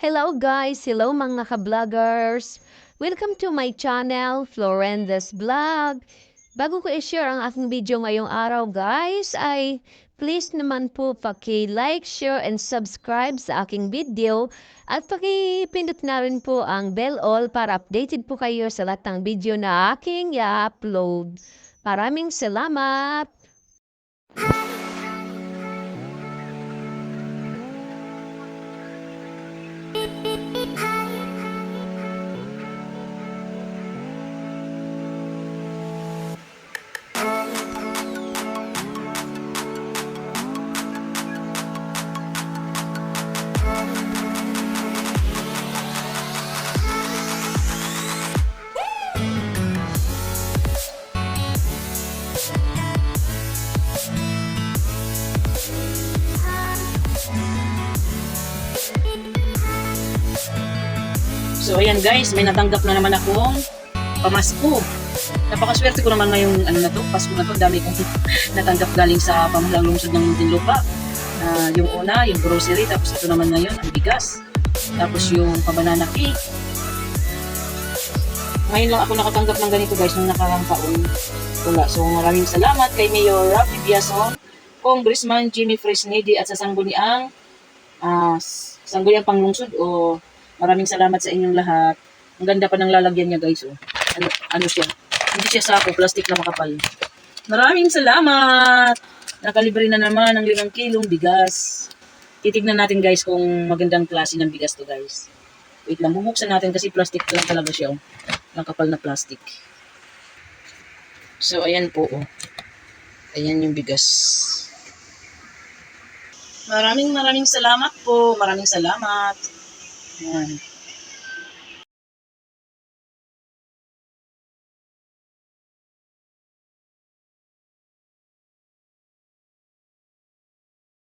Hello guys! Hello mga ka-vloggers! Welcome to my channel, Florenda's Vlog. Bago ko i-share ang aking video ngayong araw guys, ay please naman po paki-like, share, and subscribe sa aking video at paki-pindot na rin po ang bell all para updated po kayo sa lahat ng video na aking i-upload. Maraming salamat! So ayan guys, may natanggap na naman akong pamasko. Napakaswerte ko naman ngayong ano na to, Pasko na to, dami kong natanggap galing sa pamahalang lungsod ng Muntinlupa. Uh, yung una, yung grocery, tapos ito naman ngayon, ang bigas. Tapos yung pabanana cake. Ngayon lang ako nakatanggap ng ganito guys, nung nakarang taon. Wala. So maraming salamat kay Mayor Rafi Biason, Congressman Jimmy Fresnedi at sa sangguniang uh, sangguniang panglungsod o Maraming salamat sa inyong lahat. Ang ganda pa ng lalagyan niya, guys. Oh. Ano, ano siya? Hindi siya sako, plastic na makapal. Maraming salamat! Nakalibre na naman ng limang kilong bigas. Titignan natin, guys, kung magandang klase ng bigas to, guys. Wait lang, bubuksan natin kasi plastic lang talaga siya. Oh. Ang kapal na plastic. So, ayan po. Oh. Ayan yung bigas. Maraming maraming salamat po. Maraming salamat. one.